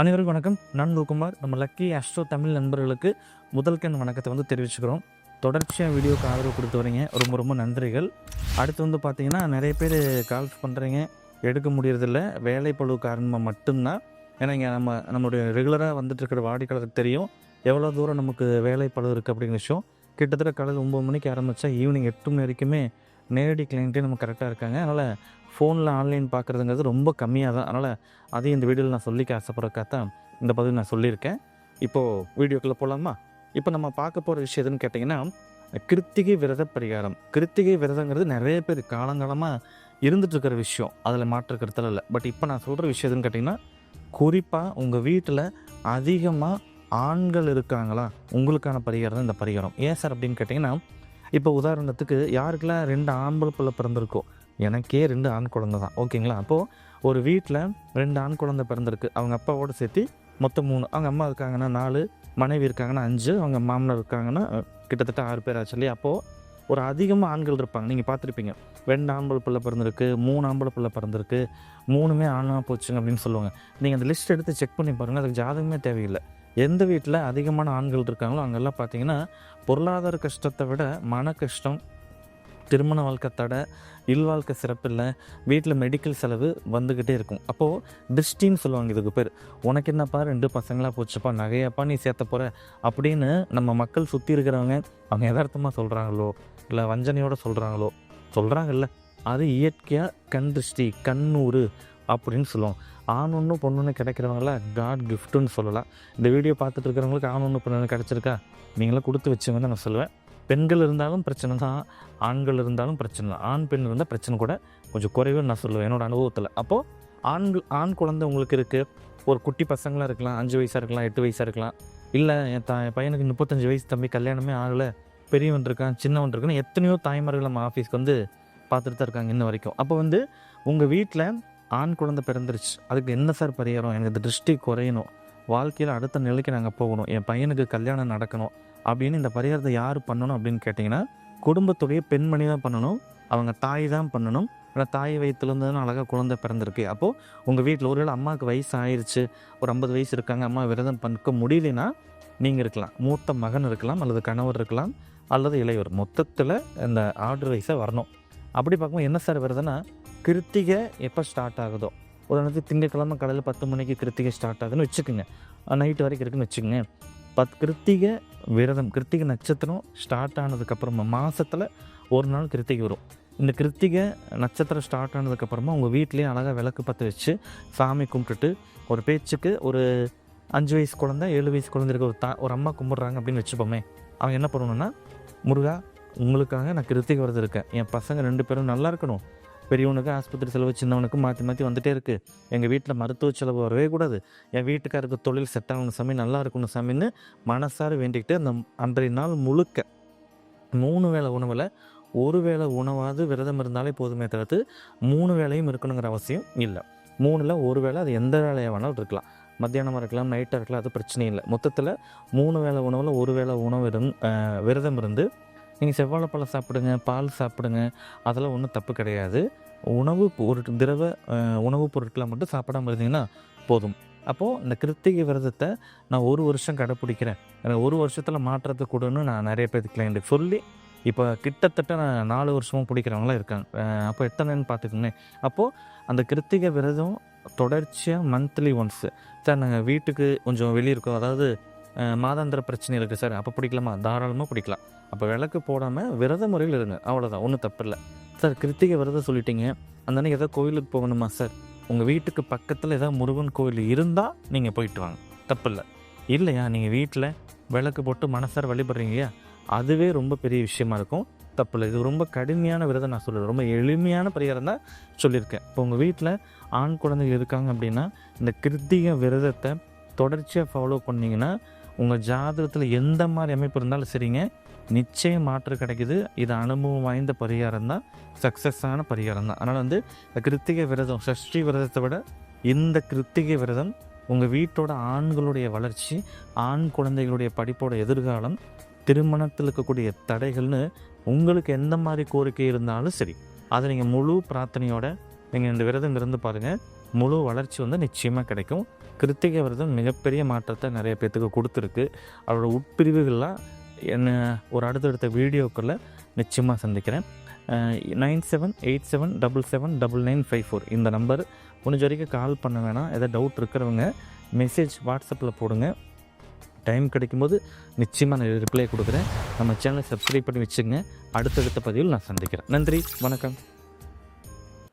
அனைவருக்கும் வணக்கம். நான் குமார். நம்ம லக்கி அஸ்ட்ரோ தமிழ் நண்பர்களுக்கு முதல் கண் வணக்கத்தை வந்து தெரிவிச்சுக்கிறோம். தொடர்ச்சியாக வீடியோக்கு ஆதரவு கொடுத்து வரீங்க. ரொம்ப ரொம்ப நன்றிகள். அடுத்து வந்து பார்த்திங்கன்னா நிறைய பேர் கால்ஸ் பண்ணுறீங்க எடுக்க முடியறதில்ல. வேலை பழு காரணமாக மட்டும்தான். ஏன்னா இங்கே நம்ம நம்மளுடைய ரெகுலராக வந்துட்டு இருக்கிற வாடிக்கையாளருக்கு தெரியும். எவ்வளோ தூரம் நமக்கு வேலை இருக்குது அப்படிங்கிற விஷயம். கிட்டத்தட்ட காலையில் ஒம்பது மணிக்கு ஆரம்பித்தா ஈவினிங் எட்டு மணி வரைக்குமே நேரடி கிளைண்ட்டே நம்ம கரெக்டாக இருக்காங்க. அதனால் ஃபோனில் ஆன்லைன் பார்க்குறதுங்கிறது ரொம்ப கம்மியாக தான் அதனால் அதையும் இந்த வீடியோவில் நான் சொல்லிக்க ஆசைப்படுறக்காத்தான் இந்த பதிவு நான் சொல்லியிருக்கேன். இப்போது வீடியோக்குள்ளே போகலாமா இப்போ நம்ம பார்க்க போகிற விஷயம் எதுன்னு கேட்டிங்கன்னா கிருத்திகை விரத பரிகாரம். கிருத்திகை விரதங்கிறது நிறைய பேர் காலங்காலமாக இருந்துகிட்ருக்கிற விஷயம். அதில் மாற்று கருத்தில் இல்லை. பட் இப்போ நான் சொல்கிற விஷயம் எதுன்னு கேட்டிங்கன்னா குறிப்பாக உங்கள் வீட்டில் அதிகமாக ஆண்கள் இருக்காங்களா? உங்களுக்கான பரிகாரம் தான் இந்த பரிகாரம். ஏன் சார் அப்படின்னு கேட்டிங்கன்னா இப்போ உதாரணத்துக்கு யாருக்கெல்லாம் ரெண்டு ஆம்பளை பிள்ளை பிறந்திருக்கோ? எனக்கே ரெண்டு ஆண் குழந்தை தான். ஓகேங்களா? அப்போது ஒரு வீட்டில் ரெண்டு ஆண் குழந்தை பிறந்திருக்கு. அவங்க அப்பாவோட சேர்த்து மொத்தம் மூணு. அவங்க அம்மா இருக்காங்கன்னா நாலு மனைவி இருக்காங்கன்னா அஞ்சு அவங்க மாமனார் இருக்காங்கன்னா கிட்டத்தட்ட ஆறு பேர் ஆச்சு இல்லையா? அப்போது ஒரு அதிகமாக ஆண்கள் இருப்பாங்க. நீங்கள் பார்த்துருப்பீங்க. ரெண்டு ஆம்பளை பிள்ளை பிறந்திருக்கு மூணு ஆம்பளை பிள்ளை பிறந்திருக்கு மூணுமே ஆணாக போச்சுங்க அப்படின்னு சொல்லுவாங்க. நீங்கள் அந்த லிஸ்ட் எடுத்து செக் பண்ணி பாருங்கள் அதுக்கு ஜாதகமே தேவையில்லை. எந்த வீட்டில் அதிகமான ஆண்கள் இருக்காங்களோ அங்கெல்லாம் பார்த்தீங்கன்னா பொருளாதார கஷ்டத்தை விட மன கஷ்டம் திருமண வாழ்க்கை தடை இல்வாழ்க்கை சிறப்பில்லை வீட்டில் மெடிக்கல் செலவு வந்துக்கிட்டே இருக்கும். அப்போது திருஷ்டின்னு சொல்லுவாங்க இதுக்கு பேர். உனக்கு என்னப்பா ரெண்டு பசங்களாக போச்சுப்பா நகையப்பா நீ சேர்த்த போகிற அப்படின்னு நம்ம மக்கள் சுற்றி இருக்கிறவங்க அவங்க யதார்த்தமாக சொல்கிறாங்களோ இல்லை வஞ்சனையோடு சொல்கிறாங்களோ சொல்கிறாங்கல்ல அது இயற்கையாக கண் திருஷ்டி கண்ணூறு அப்படின்னு சொல்லுவோம். ஆண் ஒன்று கிடைக்கிறவங்களா கிடைக்கிறவங்கள காட் கிஃப்ட்டுன்னு சொல்லலாம் இந்த வீடியோ பார்த்துட்டு இருக்கிறவங்களுக்கு ஆண் ஒன்று பொண்ணு கிடச்சிருக்கா? நீங்களும் கொடுத்து வச்சுங்க நான் சொல்லுவேன். பெண்கள் இருந்தாலும் பிரச்சனை தான் ஆண்கள் இருந்தாலும் பிரச்சனை தான். ஆண் பெண் இருந்தால் பிரச்சனை கூட கொஞ்சம் குறைவுன்னு நான் சொல்லுவேன் என்னோட அனுபவத்தில். அப்போது ஆண்கள் ஆண் குழந்தை உங்களுக்கு இருக்குது ஒரு குட்டி பசங்களாக இருக்கலாம் அஞ்சு வயசாக இருக்கலாம் எட்டு வயசாக இருக்கலாம். இல்லை என் த என் பையனுக்கு முப்பத்தஞ்சு வயசு தம்பி கல்யாணமே ஆகலை. பெரியவன் இருக்கான் சின்னவன் இருக்கான்னு எத்தனையோ தாய்மார்கள் நம்ம ஆஃபீஸ்க்கு வந்து பார்த்துட்டு தான் இருக்காங்க இன்ன வரைக்கும். அப்போ வந்து உங்கள் வீட்டில் ஆண் குழந்தை பிறந்துருச்சு. அதுக்கு என்ன சார் பரிகாரம்? எனக்கு இந்த திருஷ்டி குறையணும். வாழ்க்கையில் அடுத்த நிலைக்கு நாங்கள் போகணும். என் பையனுக்கு கல்யாணம் நடக்கணும். அப்படின்னு இந்த பரிகாரத்தை யார் பண்ணணும் அப்படின்னு கேட்டிங்கன்னா குடும்பத்துடைய பெண்மணி தான் பண்ணணும். அவங்க தாய் தான் பண்ணணும். ஆனால் தாய் வயிற்றுலேருந்து தான் அழகாக குழந்தை பிறந்திருக்கு. அப்போது உங்கள் வீட்டில் ஒருவேளை அம்மாவுக்கு வயசு ஆயிடுச்சு ஒரு ஐம்பது வயசு இருக்காங்க அம்மா விரதம் பண்ணிக்க முடியலனா நீங்கள் இருக்கலாம். மூத்த மகன் இருக்கலாம் அல்லது கணவர் இருக்கலாம் அல்லது இளையவர் மொத்தத்தில் இந்த ஆர்டர் வைஸாக வரணும். அப்படி பார்க்கும்போது என்ன சார் வருதுன்னா கிருத்திகை எப்போ ஸ்டார்ட் ஆகுதோ? உதாரணத்துக்கு திங்கட்கிழமை காலையில் பத்து மணிக்கு கிருத்திகை ஸ்டார்ட் ஆகுதுன்னு வச்சுக்கோங்க. நைட்டு வரைக்கும் இருக்குன்னு வச்சுக்கோங்க. பத் கிருத்திகை விரதம் கிருத்திகை நட்சத்திரம் ஸ்டார்ட் ஆனதுக்கப்புறமா மாதத்தில் ஒரு நாள் கிருத்திகை வரும். இந்த கிருத்திகை நட்சத்திரம் ஸ்டார்ட் ஆனதுக்கப்புறமா உங்கள் வீட்லேயே அழகாக விளக்கு பற்ற வச்சு சாமி கும்பிட்டுட்டு ஒரு பேச்சுக்கு ஒரு அஞ்சு வயசு குழந்தை ஏழு வயசு குழந்தை இருக்க ஒரு தா ஒரு அம்மா கும்பிட்றாங்க அப்படின்னு வச்சுப்போமே. அவங்க என்ன பண்ணணுன்னா முருகா உங்களுக்காக நான் கிருத்திகை விரதம் இருக்கேன். என் பசங்க ரெண்டு பேரும் நல்லா இருக்கணும். பெரியவனுக்கு ஆஸ்பத்திரி செலவு சின்னவனுக்கு மாற்றி மாற்றி வந்துட்டே இருக்குது எங்கள் வீட்டில் மருத்துவ செலவு வரவே கூடாது. என் வீட்டுக்காருக்கு தொழில் செட் ஆகணும் சாமி நல்லா இருக்கணும் சாமின்னு மனசார வேண்டிக்கிட்டு அந்த அன்றைய நாள் முழுக்க மூணு வேளை உணவில் ஒரு வேளை உணவாவது விரதம் இருந்தாலே போதுமே தவிர்த்து மூணு வேளையும் இருக்கணுங்கிற அவசியம் இல்லை. மூணில் ஒரு வேளை அது எந்த வேலையாக வேணாலும் இருக்கலாம். மத்தியானமாக இருக்கலாம் நைட்டாக இருக்கலாம் அது பிரச்சனை இல்லை. மொத்தத்தில் மூணு வேளை உணவில் ஒரு வேளை உணவு இருந் விரதம் இருந்து நீங்கள் செவ்வாழைப்பழம் சாப்பிடுங்க பால் சாப்பிடுங்க அதெல்லாம் ஒன்றும் தப்பு கிடையாது. உணவு ஒரு திரவ உணவுப் பொருட்களை மட்டும் சாப்பிடாம இருந்தீங்கன்னா போதும். அப்போது இந்த கிருத்திகை விரதத்தை நான் ஒரு வருஷம் கடைப்பிடிக்கிறேன். எனக்கு ஒரு வருஷத்தில் மாற்றத்தை கொடுன்னு நான் நிறைய பேர் கிளைண்ட்டுக்கு சொல்லி இப்போ கிட்டத்தட்ட நான் நாலு வருஷமும் பிடிக்கிறவங்களாம் இருக்காங்க. அப்போ எத்தனைன்னு பார்த்துக்கோங்க அப்போது அந்த கிருத்திகை விரதம் தொடர்ச்சியாக மந்த்லி ஒன்ஸு சார் நாங்கள் வீட்டுக்கு கொஞ்சம் வெளியே இருக்கோம். அதாவது மாதாந்திர பிரச்சனை இருக்குது சார். அப்போ பிடிக்கலாமா? தாராளமாக பிடிக்கலாம். அப்போ விளக்கு போடாமல் விரத முறையில் இருங்க. அவ்வளோதான் ஒன்றும் தப்பு இல்லை. சார் கிருத்திகை விரதம் சொல்லிட்டீங்க. அந்த அன்னைக்கு ஏதாவது கோயிலுக்கு போகணுமா சார்? உங்கள் வீட்டுக்கு பக்கத்தில் ஏதாவது முருகன் கோயில் இருந்தால் நீங்கள் போயிட்டு வாங்க. தப்பு இல்லை. இல்லையா? நீங்கள் வீட்டில் விளக்கு போட்டு மனசார வழிபடுறீங்க இல்லையா? அதுவே ரொம்ப பெரிய விஷயமா இருக்கும். தப்பு இல்லை. இது ரொம்ப கடுமையான விரதம் நான் சொல்லுறேன் ரொம்ப எளிமையான பரிகாரம் தான் சொல்லியிருக்கேன். இப்போ உங்கள் வீட்டில் ஆண் குழந்தைகள் இருக்காங்க அப்படின்னா இந்த கிருத்திக விரதத்தை தொடர்ச்சியாக ஃபாலோ பண்ணிங்கன்னா உங்கள் ஜாதகத்தில் எந்த மாதிரி அமைப்பு இருந்தாலும் சரிங்க. நிச்சயம் மாற்று கிடைக்குது. இது அனுபவம் வாய்ந்த பரிகாரம் தான். சக்ஸஸான பரிகாரம் தான். அதனால் வந்து கிருத்திகை விரதம் சஷ்டி விரதத்தை விட இந்த கிருத்திகை விரதம் உங்கள் வீட்டோட ஆண்களுடைய வளர்ச்சி ஆண் குழந்தைகளுடைய படிப்போட எதிர்காலம் திருமணத்தில் இருக்கக்கூடிய தடைகள்னு உங்களுக்கு எந்த மாதிரி கோரிக்கை இருந்தாலும் சரி அதை நீங்கள் முழு பிரார்த்தனையோட நீங்கள் இந்த விரதம் இருந்து பாருங்கள் முழு வளர்ச்சி வந்து நிச்சயமாக கிடைக்கும். கிருத்திகை விரதம் மிகப்பெரிய மாற்றத்தை நிறைய பேர்த்துக்கு கொடுத்துருக்கு. அவரோட உட்பிரிவுகள்லாம் என்ன ஒரு அடுத்தடுத்த வீடியோக்களில் நிச்சயமாக சந்திக்கிறேன். Nine seven eight seven double seven double nine five four. இந்த நம்பர் முடிஞ்ச வரைக்கும் கால் பண்ண வேணாம். எதாவது டவுட் இருக்கிறவங்க மெசேஜ் வாட்ஸ்அப்பில் போடுங்க. டைம் கிடைக்கும்போது நிச்சயமாக நான் ரிப்ளை கொடுக்குறேன். நம்ம சேனலை சப்ஸ்கிரைப் பண்ணி வச்சுங்க அடுத்தடுத்த பதிவில் நான் சந்திக்கிறேன். நன்றி வணக்கம்.